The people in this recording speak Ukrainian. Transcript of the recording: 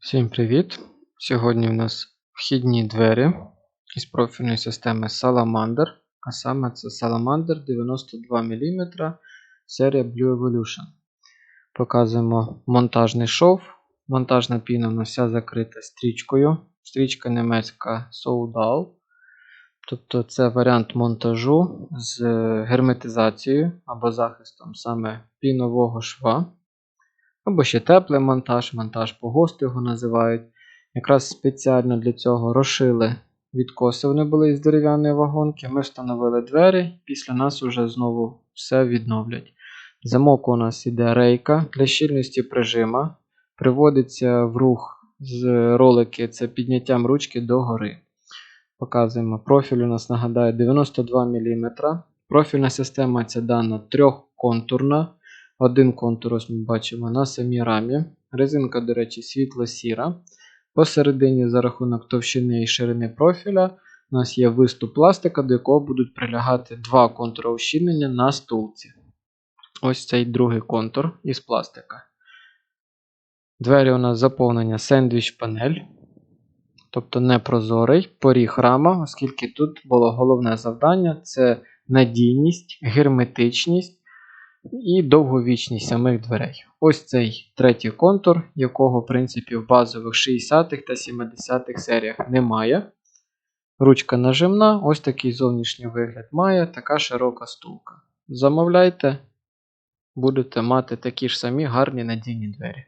Всім привіт! Сьогодні у нас вхідні двері із профільної системи Salamander, а саме це Salamander 92 мм серія Blue Evolution. Показуємо монтажний шов. Монтажна піна у нас вся закрита стрічкою. Стрічка німецька Soudal. Тобто це варіант монтажу з герметизацією або захистом саме пінового шва. Або ще теплий монтаж, монтаж по ГОСТу його називають. Якраз спеціально для цього розшили відкоси, вони були із дерев'яної вагонки. Ми встановили двері, після нас вже знову все відновлять. Замок у нас іде рейка для щільності прижима. Приводиться в рух з ролики це підняттям ручки догори. Показуємо. Профіль у нас нагадаю 92 мм. Профільна система ця дана трьохконтурна. Один контур ось ми бачимо на самій рамі. Резинка, до речі, світло-сіра. Посередині, за рахунок товщини і ширини профіля, у нас є виступ пластика, до якого будуть прилягати два контури ущільнення на стулці. Ось цей другий контур із пластика. Двері у нас заповнення сендвіч панель. Тобто не прозорий поріг рама, оскільки тут було головне завдання це надійність, герметичність і довговічність самих дверей. Ось цей третій контур, якого в принципі в базових 60-х та 70-х серіях немає. Ручка нажимна, ось такий зовнішній вигляд має, така широка стулка. Замовляйте, будете мати такі ж самі гарні надійні двері.